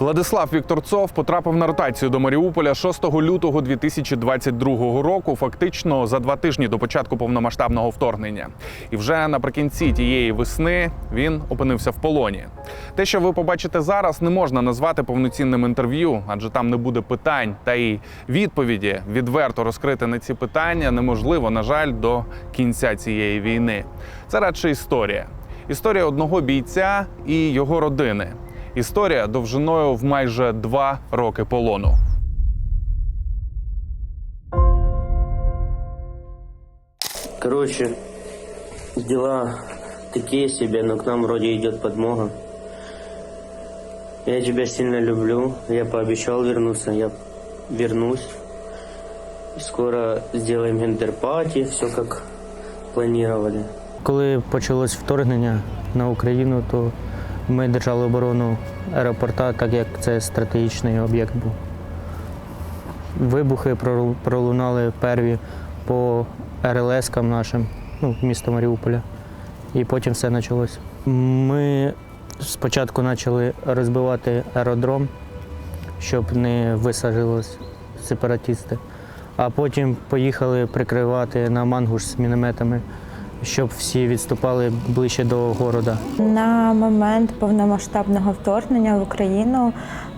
Владислав Вікторцов потрапив на ротацію до Маріуполя 6 лютого 2022 року, фактично за два тижні до початку повномасштабного вторгнення. І вже наприкінці тієї весни він опинився в полоні. Те, що ви побачите зараз, не можна назвати повноцінним інтерв'ю, адже там не буде питань та й відповіді відверто розкрити на ці питання неможливо, на жаль, до кінця цієї війни. Це радше історія. Історія одного бійця і його родини. Історія довжиною в майже два роки полону. Короче, дела такие себе, но к нам вроде идет подмога. Я тебя сильно люблю. Я пообещал вернуться. Я вернусь. И скоро сделаем гендерпати, все как планировали. Коли почалось вторгнення на Україну, то ми держали оборону аеропорта, так як це стратегічний об'єкт був. Вибухи пролунали перві по РЛС-кам нашим, ну, міста Маріуполя. І потім все почалось. Ми спочатку почали розбивати аеродром, щоб не висажились сепаратисти, а потім поїхали прикривати на мангуш з мінометами, щоб всі відступали ближче до города. На момент повномасштабного вторгнення в Україну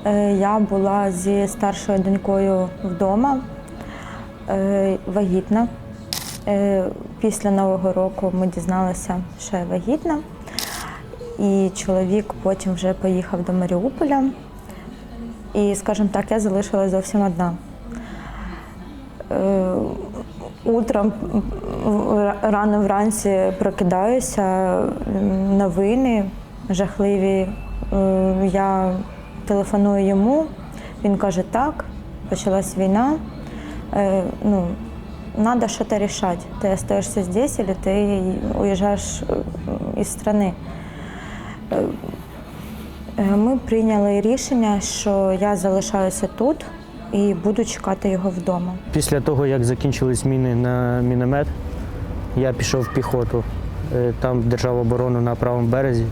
е, я була зі старшою донькою вдома, е, вагітна. Е, Після Нового року ми дізналися, що я вагітна. І чоловік потім вже поїхав до Маріуполя. І, скажімо так, я залишилась зовсім одна. Утром рано вранці прокидаюся, м, новини жахливі. Е, Я телефоную йому, він каже, так, почалась війна. Е, Ну, надо что-то решать. Ты остаешься здесь или ты уезжаешь э, из страны. Е, е, Ми прийняли рішення, що я залишаюся тут і буду чекати його вдома. Після того, як закінчились міни на міномет, я пішов в піхоту. Е, Там держав оборону на правому березі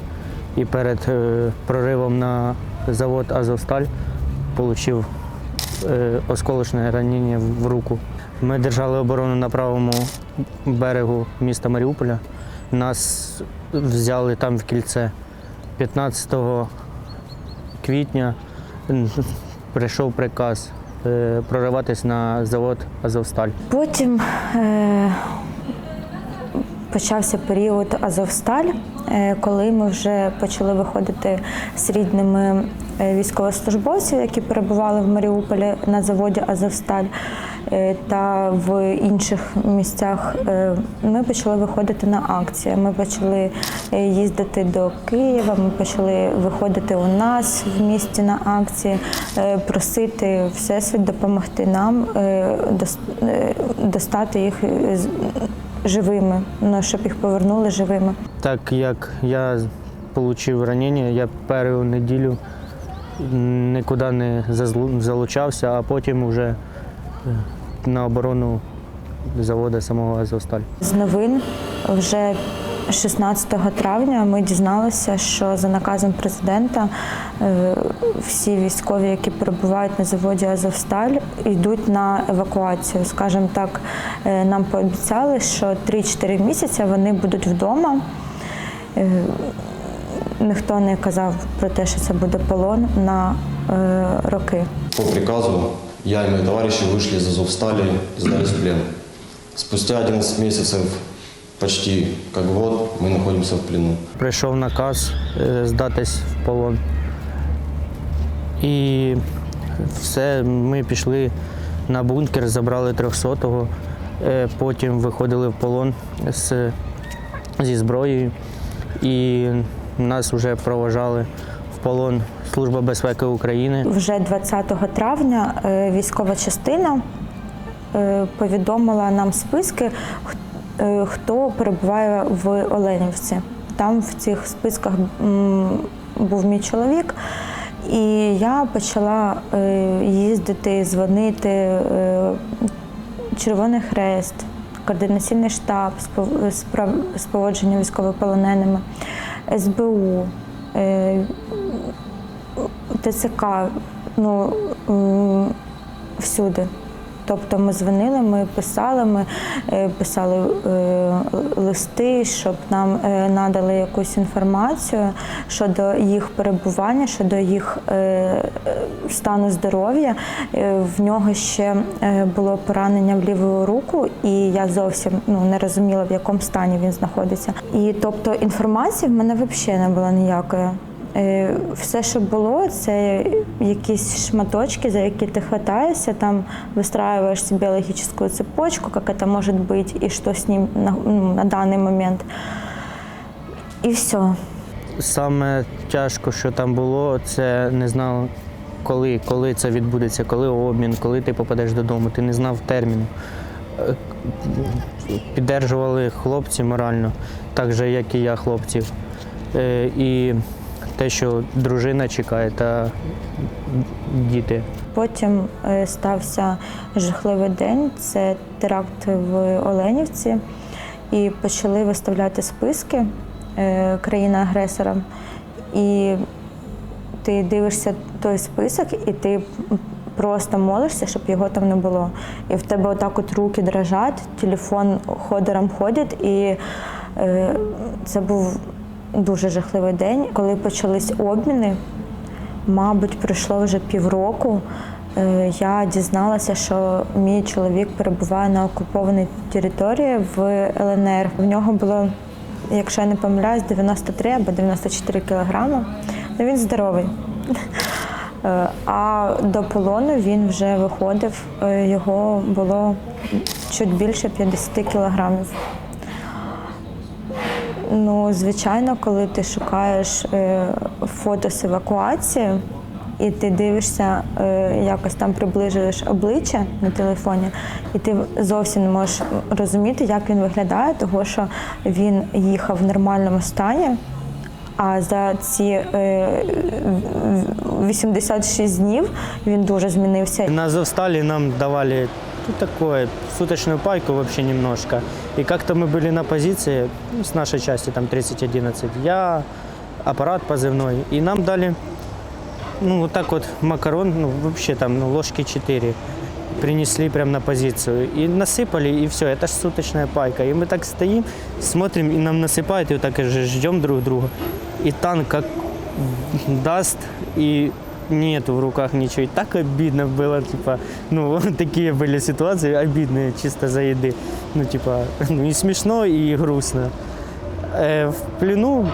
і перед е, проривом на завод Азовсталь отримав осколочне ранення в руку. Ми держали оборону на правому берегу міста Маріуполя. Нас взяли там в кільце 15 квітня прийшов приказ е, прориватись на завод Азовсталь. Потім е, почався період Азовсталь, е, коли ми вже почали виходити з рідними е, військовослужбовців, які перебували в Маріуполі на заводі Азовсталь е, та в інших місцях. Ми почали виходити на акції. Ми почали їздити до Києва. Ми почали виходити у нас в місті на акції, просити всесвіт допомогти нам достати їх живими, ну, щоб їх повернули живими. Так як я отримав ранення, я першу неділю нікуди не залучався, а потім вже е, на оборону заводу самого Азовсталь. З новин вже 16 травня ми дізналися, що за наказом президента е, всі військові, які перебувають на заводі Азовсталь, йдуть на евакуацію. Скажімо так, е, нам пообіцяли, що 3-4 місяці вони будуть вдома. Е, Ніхто не казав про те, що це буде полон на роки. По приказу я и мои товарищи вышли из Азовстали и сдались в плен. Спустя 11 месяцев, почти как год, мы находимся в плену. Прийшов наказ е, здатись в полон. І все, ми пішли на бункер, забрали 300-го, е, потім виходили в полон з, зі зброєю і нас вже проважали в полон Служба безпеки України. Вже 20 травня е, військова частина повідомила нам списки, хто перебуває в Оленівці. Там в цих списках був мій чоловік, і я почала е, їздити, дзвонити е, Червоний Хрест, координаційний штаб з поводження військовополоненими, СБУ. Е, ТЦК ну, всюди. Тобто ми дзвонили, ми писали, ми е, писали е, листи, щоб нам е, надали якусь інформацію щодо їх перебування, щодо їх стану здоров'я. В нього ще було поранення в ліву руку, і я зовсім ну, не розуміла, в якому стані він знаходиться. І тобто інформації в мене взагалі не було ніякої. Е, Все, що було, це якісь шматочки, за які ти хватаєшся, там выстраиваешь себе логическую цепочку, как это может быть, и что с ним на, ну, на даний момент. І все. Саме тяжко, що там було, це не знав, коли, коли це відбудеться, коли обмін, коли ти попадеш додому. Ти не знав терміну. Е, Піддержували хлопці морально, так же, як і я хлопців. Е, І те, що дружина чекає та діти. Потім е, стався жахливий день. Це теракт в Оленівці, і почали виставляти списки е, країни-агресора. І ти дивишся той список, і ти просто молишся, щоб його там не було. І в тебе отак от руки дрожать, телефон ходором ходить, і е, це був дуже жахливий день. Коли почались обміни, мабуть, пройшло вже півроку. е, Я дізналася, що мій чоловік перебуває на окупованій території в ЛНР. В нього було, якщо я не помиляюсь, 93 або 94 кілограми. Ну, він здоровий. Е, А до полону він вже виходив, е, його було чуть більше 50 кілограмів. Ну, звичайно, коли ти шукаєш е, фото з евакуації і ти дивишся, е, якось там приближуєш обличчя на телефоні, і ти зовсім не можеш розуміти, як він виглядає, тому що він їхав в нормальному стані. А за ці е, 86 днів він дуже змінився. На Азовстале нам давали ну, такое, суточную пайку вообще немножко. И как-то мы были на позиции, ну, с нашей части, там 3011, я, аппарат позывной, и нам дали, ну, вот так вот макарон, ну, вообще там, ну, ложки 4 принесли прямо на позицию. И насыпали, и все, это ж суточная пайка. И мы так стоим, смотрим, и нам насыпают, и вот так же ждем друг друга. И танк как даст, и нету в руках ничего. И так обидно было, типа, ну, такие были ситуации обидные чисто за еды. Ну, типа, ну, и смешно, и грустно. Э, в плену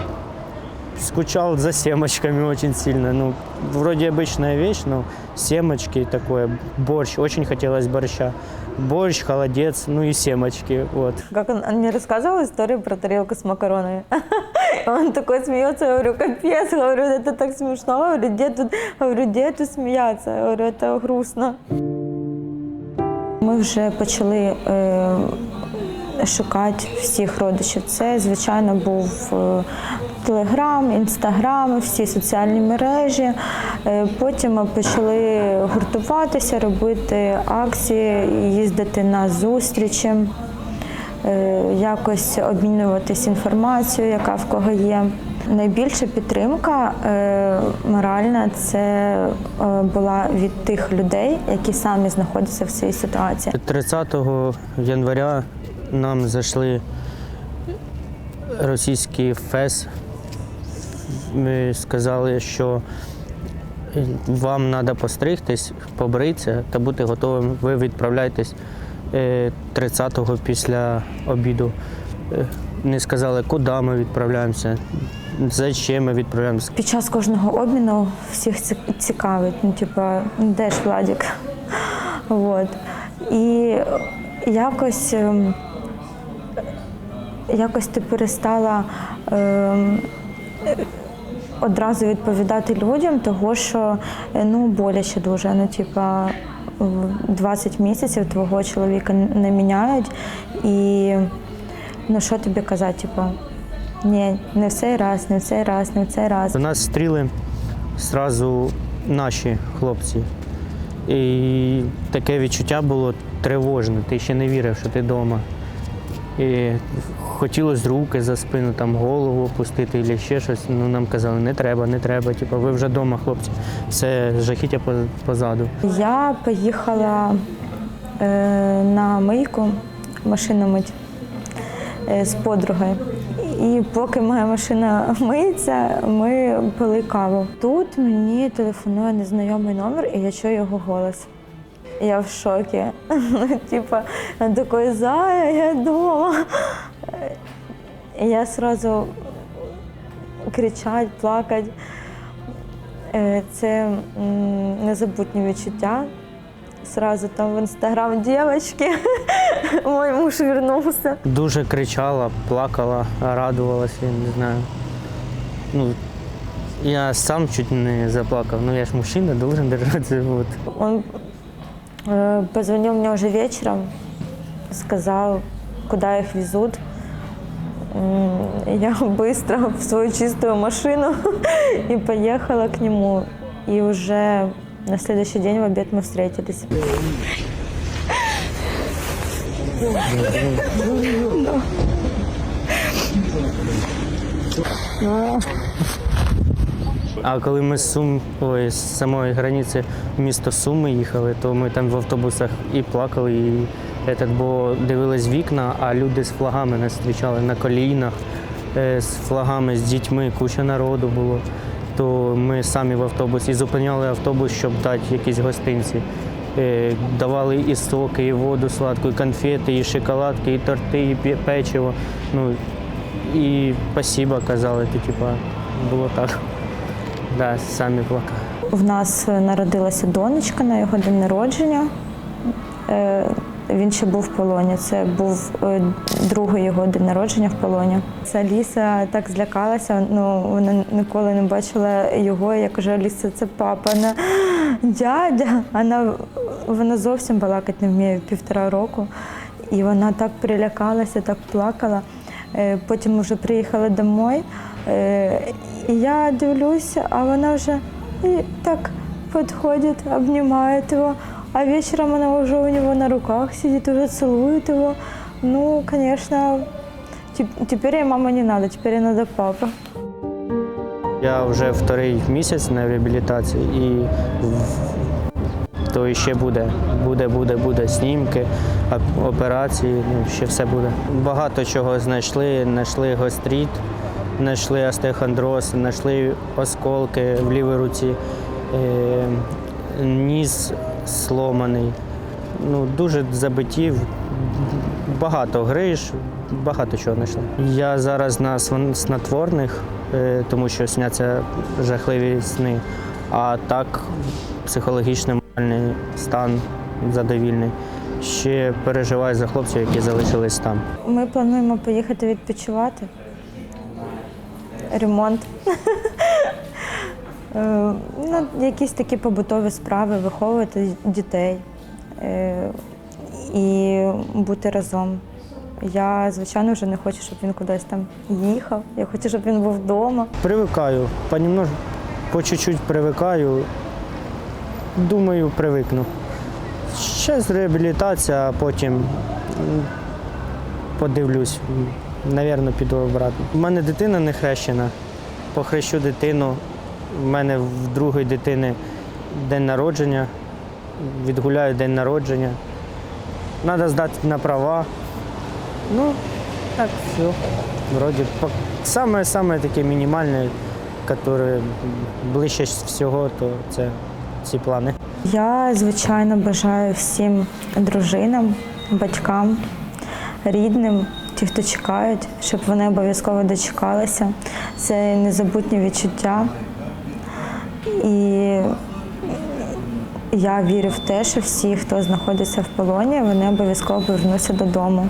скучал за семечками очень сильно. Ну, вроде обычная вещь, но семечки такое, борщ, очень хотелось борща. Борщ, холодец, ну и семечки, вот. Как он, он мне рассказывал историю про тарелку с макаронами. Он такой смеется, я говорю, капец, говорю, это так смешно, говорю, где тут, говорю, где тут смеяться, говорю, это грустно. Ми вже почали е, шукати всіх родичів. Це, звичайно, був е, Телеграм, Інстаграм, всі соціальні мережі. Е, Потім ми почали гуртуватися, робити акції, їздити на зустрічі, якось обмінюватись інформацією, яка в кого є. Найбільша підтримка е, моральна це е, була від тих людей, які самі знаходяться в цій ситуації. 30 января нам зайшли російські ФЕС. Ми сказали, що вам треба постригтись, побритися та бути готовим. Ви відправляєтесь е, 30-го після обіду. Е, Не сказали, куди ми відправляємося, за чим ми відправляємося. Під час кожного обміну всіх цікавить, ну, типа, «Ну, де ж Владик? Вот. І якось, ем, якось ти перестала ем, одразу відповідати людям, того що е, ну, боляче дуже. Ну, типа, 20 місяців твого чоловіка не міняють. І ну, що тобі казати, типу, ні, не в цей раз, не в цей раз, не в цей раз. До нас стріли одразу наші хлопці. І таке відчуття було тривожне. Ти ще не вірив, що ти вдома. І хотілося руки за спину, там голову опустити або ще щось. Ну нам казали, не треба, не треба. Типу, ви вже вдома, хлопці. Все жахіття по- позаду. Я поїхала е, на мийку машину мить е, з подругою. І поки моя машина миється, ми пили каву. Тут мені телефонує незнайомий номер, і я чую його голос. Я в шокі. Типа, він такий, Зая, я вдома. Я одразу кричать, плакать. Е, Це м, незабутні відчуття. Сразу там в інстаграм дівчатки, мой муж вернувся. Дуже кричала, плакала, радувалася, я не знаю. Ну, я сам чуть не заплакав, ну я ж мужчина, должен держатися. Вот. Он позвонил мне уже вечером, сказал, куда их везут. Я быстро в свою чистую машину и поехала к нему. И уже на следующий день в обед мы встретились. А коли ми з Сум, ой, з самої границі в місто Суми їхали, то ми там в автобусах і плакали, і этот, бо дивились вікна, а люди з флагами нас зустрічали на колінах, е, з флагами, з дітьми, куча народу було. То ми самі в автобусі зупиняли автобус, щоб дати якісь гостинці. Е, Давали і соки, і воду сладку, і конфети, і шоколадки, і торти, і печиво. Ну, і спасибо казали, то типа було так. Да, самі плакали. В нас народилася донечка на його день народження. Е, Він ще був в полоні. Це був е, другий його день народження в полоні. Ця Аліса так злякалася. Ну вона ніколи не бачила його. Я кажу, Аліса, це папа. Вона дядя. Вона, вона зовсім балакати не вміє півтора року. І вона так перелякалася, так плакала. Е, Потім вже приїхали домой. е, І я дивлюся, а вона вже і так підходить, обнімає його. А вечером она уже у него на руках сидит, уже целует его. Ну, конечно, теп- теперь мама не надо, теперь ей надо папа. Я вже вторий місяць на реабілітації і то ще буде. Буде, буде, буде знімки, оп- операції, ну, ще все буде. Багато чого знайшли, знайшли гостріт, знайшли остеохондроз, знайшли осколки в лівій руці, е, ніс сломаний. Ну, дуже забитів, багато гриж, багато чого знайшли. Я зараз на снотворних, е, тому що сняться жахливі сни. А так, психологічний моральний стан задовільний. Ще переживаю за хлопців, які залишились там. Ми плануємо поїхати відпочивати. Ремонт. Е, Ну, якісь такі побутові справи, виховувати дітей е, і бути разом. Я, звичайно, вже не хочу, щоб він кудись там їхав. Я хочу, щоб він був вдома. Привикаю, понемножку, по чуть-чуть привикаю. Думаю, привикну. Ще з реабілітація, а потім подивлюсь. Навірно, піду обратно. У мене дитина не хрещена. Похрещу дитину. У мене в другої дитини день народження. Відгуляю день народження. Треба здати на права. Ну, так, все. Вроде по- самое-самое таке мінімальне, яке ближче всього, то це ці плани. Я, звичайно, бажаю всім дружинам, батькам, рідним, ті, хто чекають, щоб вони обов'язково дочекалися. Це незабутні відчуття. І я вірю в те, що всі, хто знаходиться в полоні, вони обов'язково повернуться додому.